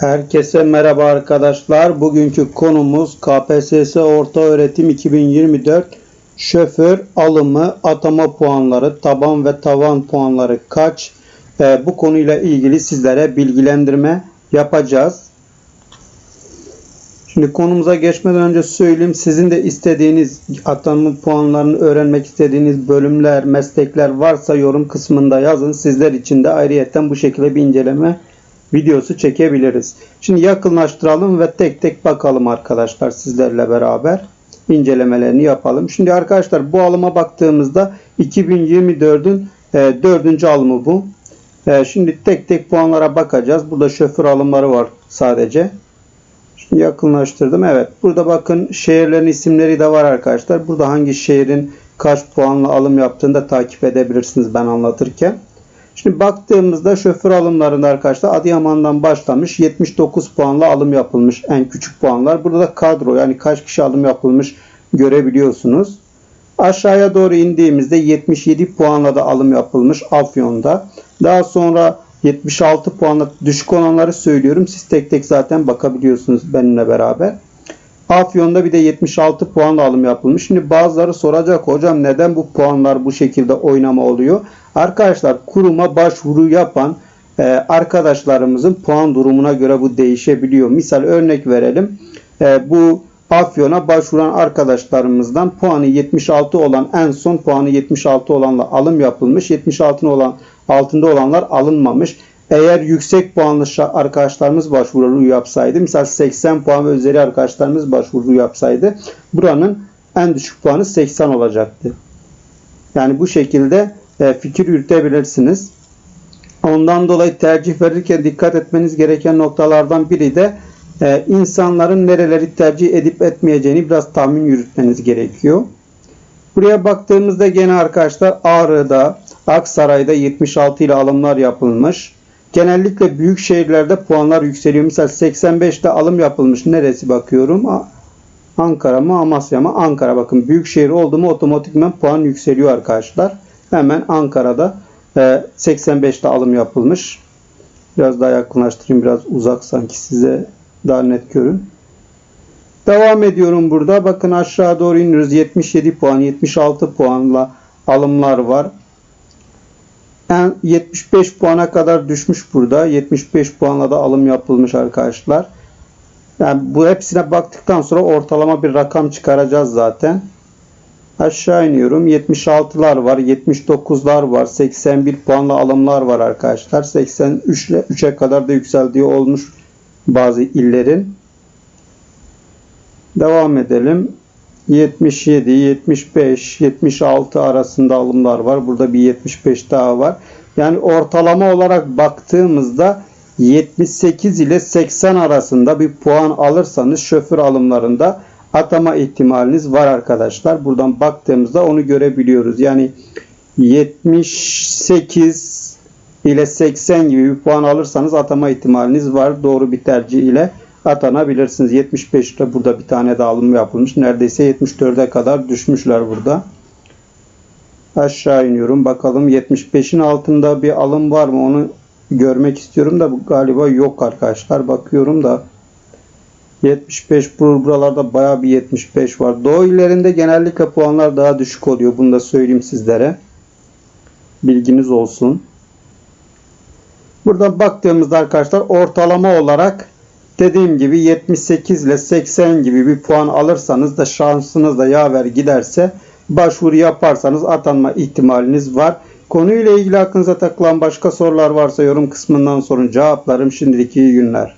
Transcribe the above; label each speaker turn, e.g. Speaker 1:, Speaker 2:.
Speaker 1: Herkese merhaba arkadaşlar. Bugünkü konumuz KPSS Orta Öğretim 2024 şoför alımı, atama puanları, taban ve tavan puanları kaç? Ee, bu konuyla ilgili sizlere bilgilendirme yapacağız. Şimdi konumuza geçmeden önce söyleyeyim. Sizin de istediğiniz atama puanlarını öğrenmek istediğiniz bölümler, meslekler varsa yorum kısmında yazın. Sizler için de ayrıyetten bu şekilde bir inceleme videosu çekebiliriz. Şimdi yakınlaştıralım ve tek tek bakalım arkadaşlar sizlerle beraber incelemelerini yapalım. Şimdi arkadaşlar bu alıma baktığımızda 2024'ün e, 4. alımı bu. E, şimdi tek tek puanlara bakacağız. Burada şoför alımları var sadece. Şimdi yakınlaştırdım. Evet. Burada bakın şehirlerin isimleri de var arkadaşlar. Burada hangi şehrin kaç puanla alım yaptığını da takip edebilirsiniz ben anlatırken. Şimdi baktığımızda şoför alımlarında arkadaşlar Adıyaman'dan başlamış 79 puanla alım yapılmış en küçük puanlar. Burada da kadro yani kaç kişi alım yapılmış görebiliyorsunuz. Aşağıya doğru indiğimizde 77 puanla da alım yapılmış Afyon'da. Daha sonra 76 puanla düşük olanları söylüyorum. Siz tek tek zaten bakabiliyorsunuz benimle beraber. Afyon'da bir de 76 puanla alım yapılmış. Şimdi bazıları soracak hocam neden bu puanlar bu şekilde oynama oluyor? Arkadaşlar kuruma başvuru yapan e, arkadaşlarımızın puan durumuna göre bu değişebiliyor. Misal örnek verelim. E, bu Afyon'a başvuran arkadaşlarımızdan puanı 76 olan en son puanı 76 olanla alım yapılmış. 76 olan altında olanlar alınmamış. Eğer yüksek puanlı arkadaşlarımız başvuru yapsaydı, mesela 80 puan ve üzeri arkadaşlarımız başvuru yapsaydı, buranın en düşük puanı 80 olacaktı. Yani bu şekilde e, fikir yürütebilirsiniz. Ondan dolayı tercih verirken dikkat etmeniz gereken noktalardan biri de e, insanların nereleri tercih edip etmeyeceğini biraz tahmin yürütmeniz gerekiyor. Buraya baktığımızda gene arkadaşlar Ağrı'da, Aksaray'da 76 ile alımlar yapılmış. Genellikle büyük şehirlerde puanlar yükseliyor. Mesela 85'te alım yapılmış. Neresi bakıyorum? Ankara mı Amasya mı? Ankara bakın. Büyük şehir oldu mu otomatikman puan yükseliyor arkadaşlar. Hemen Ankara'da 85'te alım yapılmış. Biraz daha yakınlaştırayım. Biraz uzak sanki size daha net görün. Devam ediyorum burada. Bakın aşağı doğru iniyoruz. 77 puan, 76 puanla alımlar var. Yani 75 puana kadar düşmüş burada. 75 puanla da alım yapılmış arkadaşlar. Yani bu hepsine baktıktan sonra ortalama bir rakam çıkaracağız zaten. Aşağı iniyorum. 76'lar var, 79'lar var, 81 puanla alımlar var arkadaşlar. 83 ile 3'e kadar da yükseldiği olmuş bazı illerin. Devam edelim. 77, 75, 76 arasında alımlar var. Burada bir 75 daha var. Yani ortalama olarak baktığımızda 78 ile 80 arasında bir puan alırsanız şoför alımlarında atama ihtimaliniz var arkadaşlar. Buradan baktığımızda onu görebiliyoruz. Yani 78 ile 80 gibi bir puan alırsanız atama ihtimaliniz var. Doğru bir tercih ile atanabilirsiniz. 75'te burada bir tane de alım yapılmış. Neredeyse 74'e kadar düşmüşler burada. Aşağı iniyorum. Bakalım 75'in altında bir alım var mı? Onu görmek istiyorum da galiba yok arkadaşlar. Bakıyorum da 75 buralarda baya bir 75 var. Doğu illerinde genellikle puanlar daha düşük oluyor. Bunu da söyleyeyim sizlere. Bilginiz olsun. Buradan baktığımızda arkadaşlar ortalama olarak dediğim gibi 78 ile 80 gibi bir puan alırsanız da şansınız da yaver giderse başvuru yaparsanız atanma ihtimaliniz var. Konuyla ilgili aklınıza takılan başka sorular varsa yorum kısmından sorun cevaplarım. Şimdilik iyi günler.